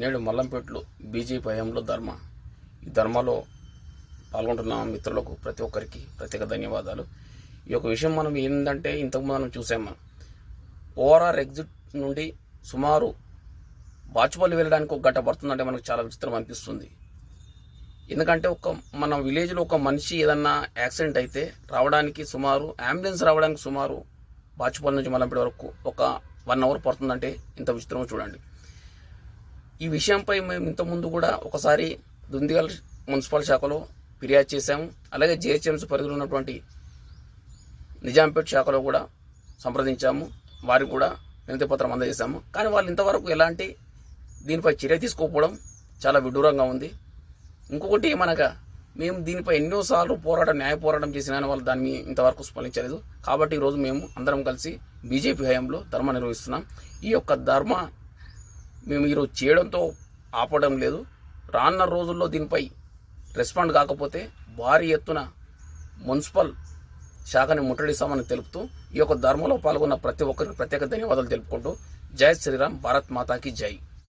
నేడు మల్లంపేటలో బీజేపీ హయాంలో ధర్మ. ఈ ధర్మలో పాల్గొంటున్న మిత్రులకు ప్రతి ఒక్కరికి ప్రత్యేక ధన్యవాదాలు. ఈ యొక్క విషయం మనం ఏంటంటే ఇంతకుముందు మనం చూసాం మనం. ఓఆర్ఆర్ ఎగ్జిట్ నుండి సుమారు బాచుపల్లి వెళ్ళడానికి ఒక గంట పడుతుందంటే మనకు చాలా విచిత్రం అనిపిస్తుంది. ఎందుకంటే ఒక మన విలేజ్లో ఒక మనిషి ఏదన్నా యాక్సిడెంట్ అయితే రావడానికి సుమారు అంబులెన్స్ రావడానికి సుమారు బాచుపల్లి నుంచి మలంపేట వరకు ఒక వన్ అవర్ పడుతుందంటే ఇంత విచిత్రమో చూడండి. ఈ విషయంపై మేము ఇంతకుముందు కూడా ఒకసారి దుందిగల్ మున్సిపల్ శాఖలో ఫిర్యాదు చేశాము. అలాగే జిహెచ్ఎంసీ పరిధిలో ఉన్నటువంటి నిజాంపేట శాఖలో కూడా సంప్రదించాము. వారికి కూడా వినతి పత్రం అందజేశాము. కానీ వాళ్ళు ఇంతవరకు ఎలాంటి దీనిపై చర్య తీసుకోకపోవడం చాలా విడ్డూరంగా ఉంది. ఇంకొకటి ఏమనగా మేము దీనిపై ఎన్నోసార్లు పోరాటం న్యాయ పోరాటం చేసిన కానీ వాళ్ళు దాన్ని ఇంతవరకు స్పందించలేదు. కాబట్టి ఈరోజు మేము అందరం కలిసి బీజేపీ హయాంలో ధర్మ నిర్వహిస్తున్నాం. ఈ యొక్క ధర్మ మేము ఈరోజు చేయడంతో ఆపడం లేదు. రానున్న రోజుల్లో దీనిపై రెస్పాండ్ కాకపోతే భారీ ఎత్తున మున్సిపల్ శాఖని ముట్టడిస్తామని తెలుపుతూ ఈ యొక్క ధర్మలో పాల్గొన్న ప్రతి ఒక్కరికి ప్రత్యేక ధన్యవాదాలు తెలుపుకుంటూ జై శ్రీరామ్ భారత్ మాతాకి జై.